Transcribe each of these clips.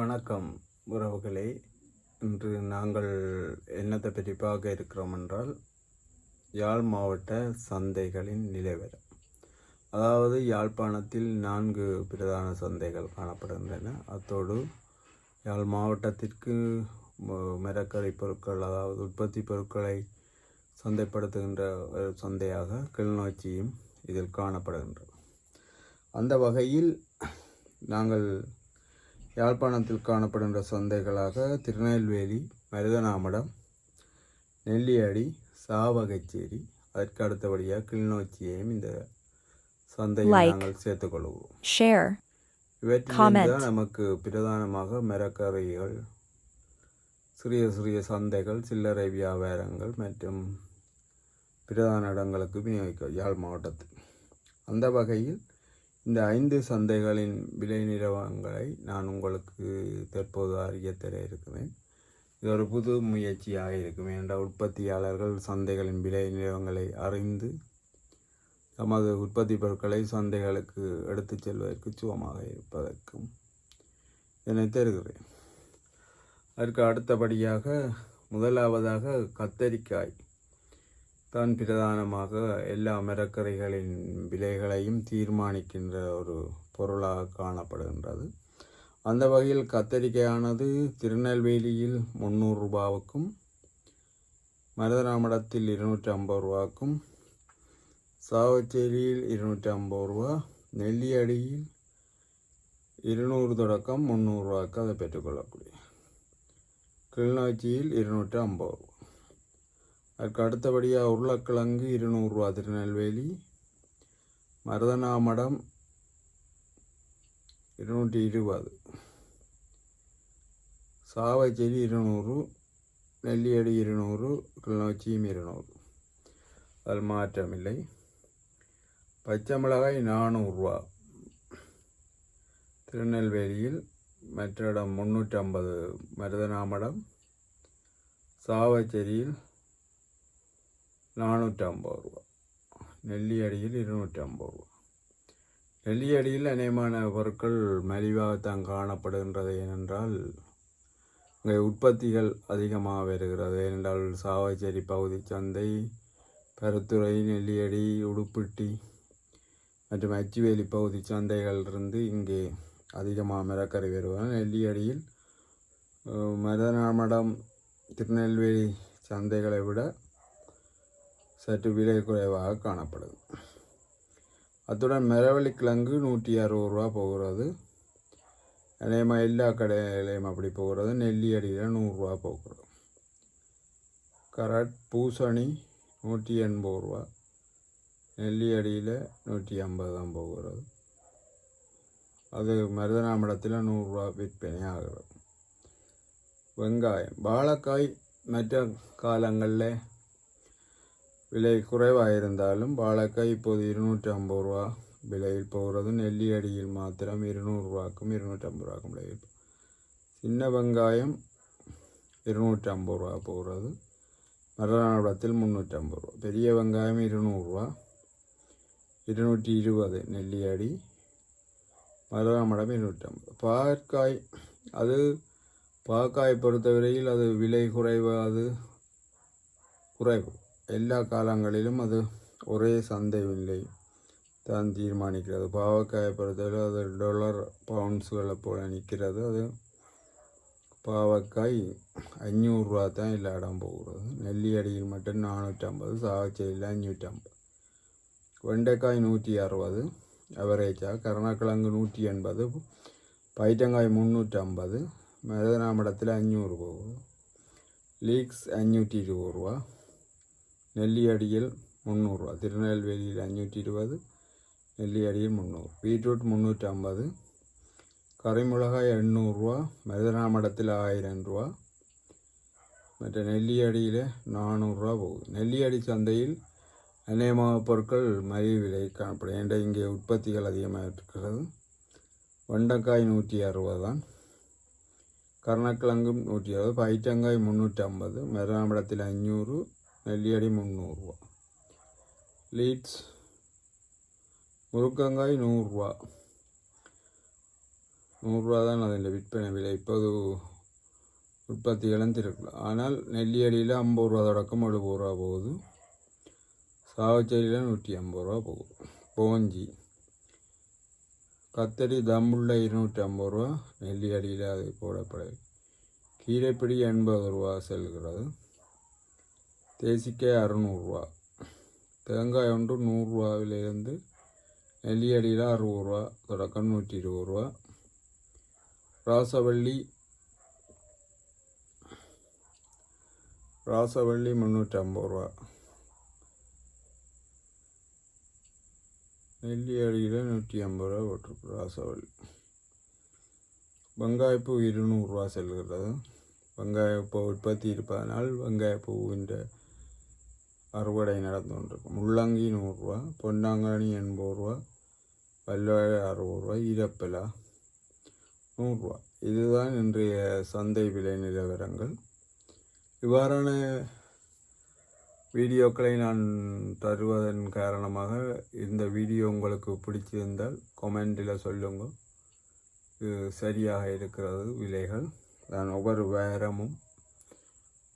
வணக்கம் உறவுகளே. இன்று நாங்கள் என்னத்தை பற்றி பார்க்க இருக்கிறோம் என்றால் யாழ் மாவட்ட சந்தைகளின் நிலவரம். அதாவது யாழ்ப்பாணத்தில் நான்கு பிரதான சந்தைகள் காணப்படுகின்றன. அத்தோடு யாழ் மாவட்டத்திற்கு ம- மரக்கறி பொருட்கள் அதாவது உற்பத்தி பொருட்களை சந்தைப்படுத்துகின்ற ஒரு சந்தையாக கிளிநொச்சியும் இதில் காணப்படுகின்றது. அந்த வகையில் நாங்கள் யாழ்ப்பாணத்தில் காணப்படுகின்ற சந்தைகளாக திருநெல்வேலி மருதனாமடம் நெல்லியடி சாவகச்சேரி அதற்கு அடுத்தபடியாக கிளிநொச்சியையும் இந்த சந்தையில். நாங்கள் சேர்த்துக்கொள்வோம் Comment. தான் நமக்கு பிரதானமாக மரக்கறிகள் சிறிய சிறிய சந்தைகள் சில்லறை வியாபாரங்கள் மற்றும் பிரதான இடங்களுக்கு விநியோகிக்க யாழ் மாவட்டத்தில் அந்த வகையில் இந்த ஐந்து சந்தைகளின் விலை நிலவரங்களை நான் உங்களுக்கு தற்போது அறிய தர இருக்கிறேன் இது ஒரு புது முயற்சியாக இருக்கும் என்ற உற்பத்தியாளர்கள் சந்தைகளின் விலை நிலவரங்களை அறிந்து தமது உற்பத்தி பொருட்களை சந்தைகளுக்கு எடுத்துச் செல்வதற்கு சுகமாக இருப்பதற்கும் இதனை தருகிறேன். அதற்கு அடுத்தபடியாக முதலாவதாக கத்தரிக்காய். தான் பிரதானமாக எல்லா மரக்கறிகளின் விலைகளையும் தீர்மானிக்கின்ற ஒரு பொருளாக காணப்படுகின்றது. அந்த வகையில் கத்தரிக்காயானது திருநெல்வேலியில் முந்நூறு ரூபாவுக்கும் மருதராமடத்தில் இருநூற்றி ஐம்பது ரூபாக்கும் சாவச்சேரியில் இருநூற்றி ஐம்பது ரூபா நெல்லியடியில் இருநூறு தொடக்கம் முந்நூறுரூவாக்கு அதை பெற்றுக்கொள்ளக்கூடிய. கிளிநொச்சியில் இருநூற்றி ஐம்பது ரூபா. அதுக்கு அடுத்தபடியாக உருளைக்கிழங்கு இருநூறுரூவா திருநெல்வேலி. மருதனாமடம் இருநூற்றி இருபது சாவச்சேரி இருநூறு நெல்லியடி இருநூறு கிளிநொச்சியும் இருநூறு. அதில் மாற்றமில்லை. பச்சை மிளகாய் நானூறுரூவா திருநெல்வேலியில் மற்ற இடம் முந்நூற்றி ஐம்பது மருதனாமடம் சாவச்சேரியில் நானூற்றி ஐம்பது ரூபா. நெல்லியடியில் இருநூற்றி ஐம்பது ரூபா. நெல்லியடியில் அநேகமான பொருட்கள் மலிவாகத்தான் காணப்படுகின்றது. ஏனென்றால் இங்கே உற்பத்திகள் அதிகமாக வருகிறது. ஏனென்றால் சாவச்சேரி பகுதி சந்தை பருத்துறை நெல்லியடி உடுப்பிட்டி மற்றும் அச்சுவேலி பகுதி சந்தைகளிலிருந்து இங்கே அதிகமாக மரக்கறி வருவது நெல்லியடியில் அஹ், மருதநாமடம் திருநெல்வேலி சந்தைகளை விட சற்று விலை குறைவாக காணப்படுது. அத்துடன் மரவள்ளி கிழங்கு நூற்றி அறுபது ரூபா போகிறது. அதேமாதிரி எல்லா கடையிலையும் அப்படி போகிறது. நெல்லி அடியில் நூறுரூவா போகிறது. கரட் பூசணி நூற்றி எண்பது ரூபா. நெல்லி அடியில் நூற்றி ஐம்பது தான் போகிறது. அது மருதனாமடத்தில் நூறுரூவா விற்பனை ஆகிறது. வெங்காயம் வாழைக்காய் மற்ற காலங்களில் விலை குறைவாக இருந்தாலும் வாழைக்காய் இப்போது இருநூற்றி ஐம்பது ரூபா விலையில் போகிறது. நெல்லி அடியில் மாத்திரம் இருநூறுவாக்கும் இருநூற்றி ஐம்பது ரூபாக்கும் விலையில் சின்ன வெங்காயம் இருநூற்றி ஐம்பது ரூபா போகிறது. மரநாடத்தில் முந்நூற்றி ஐம்பது ரூபா. பெரிய வெங்காயம் இருநூறுவா இருநூற்றி இருபது நெல்லி அடி மருதாமடம் இருநூற்றி ஐம்பது பாற்காய் அது பாக்காய் பொறுத்தவரையில் அது விலை குறைவு அது குறைவு. எல்லா காலங்களிலும் அது ஒரே சந்தை விலை தான் தீர்மானிக்கிறது. பாவக்காயை பொறுத்தவரை அது டாலர் பவுண்ட்ஸுகளை போல நிற்கிறது. அது பாவக்காய் அஞ்சூறுரூவா தான் எல்லா இடம் போகிறது. நெல்லி அடியில் மட்டும் நானூற்றம்பது ஐம்பது அஞ்சூற்றம்பது வெண்டைக்காய் நூற்றி அறுபது அவரேஜாக கருணக்கிழங்கு நூற்றி எண்பது பைட்டங்காய் முந்நூற்றம்பது மருதனாமடத்தில் அஞ்சூறு போகுது. லீக்ஸ் அஞ்சூற்றி இருபது ரூபா. நெல்லியடியில் முந்நூறுரூவா திருநெல்வேலியில் அஞ்சூற்றி இருபது நெல்லியடியில் முந்நூறு. பீட்ரூட் முந்நூற்றி ஐம்பது கறிமிளகாய் எண்ணூறுரூவா மருதனாமடத்தில் ஆயிரம் ரூபா மற்ற நெல்லியடியில் நானூறுரூவா போகுது. நெல்லியடி சந்தையில் அநேகமாக பொருட்கள் மலிவு விலை காணப்படும். என்ற இங்கே உற்பத்திகள் அதிகமாக இருக்கிறது? வெண்டைக்காய் நூற்றி அறுபது தான். கருணக்கிழங்கும் நூற்றி அறுபது பைட்டங்காய் முந்நூற்றி ஐம்பது மருதாமடத்தில் அஞ்சூறு நெல்லியடி முந்நூறுரூவா லீட்ஸ் முருக்கங்காய் நூறுரூவா நூறுரூவா தான் அதில் விற்பனை விலை. இப்போது உற்பத்தி இழந்திருக்கலாம். ஆனால் நெல்லியடியில் ஐம்பது ரூபா தொடக்கம் எழுபது ரூபா போகுது. சாவச்சேரியில் நூற்றி ஐம்பது ரூபா போகுது. போஞ்சி. கத்தரி தம்புள்ள இருநூற்றி ஐம்பது ரூபா. நெல்லியடியில் அது போடப்படாது கீரைப்பிடி எண்பது ரூபா செல்கிறது. தேசிக்காய் அறநூறுரூவா தேங்காய் ஒன்று நூறுரூவாவிலேருந்து நெல்லியடியில் அறுபது ரூபா தொடக்கம் நூற்றி இருபது ரூபா ராசவள்ளி ராசவள்ளி முந்நூற்றி ஐம்பது ரூபா நெல்லி அடியில் நூற்றி ஐம்பது ரூபா போட்டிருக்கு ராசவள்ளி. வெங்காயப்பூ இருநூறுரூவா செல்கிறது. வெங்காயப்பூ உற்பத்தி இருப்பதனால் வெங்காயப்பூவின் அறுவடை நடந்து கொண்டிருக்கு முள்ளங்கி நூறுரூவா பொன்னாங்கண்ணி எண்பது ரூபா பல்வாழை அறுபது ரூபா ஈரப்பலா நூறுரூவா. இதுதான் இன்றைய சந்தை விலை நிலவரங்கள். இவ்வாறான வீடியோக்களை நான் தருவதன் காரணமாக இந்த வீடியோ உங்களுக்கு பிடிச்சிருந்தால் கொமெண்டில் சொல்லுங்கள். இது சரியாக இருக்கிறது விலைகள். நான் ஒவ்வொரு வாரமும்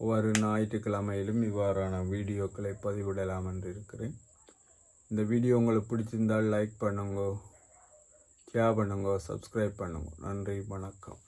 ஒவ்வொரு ஞாயிற்றுக்கிழமையிலும் இவ்வாறான வீடியோக்களை பதிவிடலாம் என்று இருக்கிறேன் இந்த வீடியோ உங்களுக்கு பிடிச்சிருந்தால் லைக் பண்ணுங்க ஷேர் பண்ணுங்க சப்ஸ்கிரைப் பண்ணுங்க. நன்றி வணக்கம்.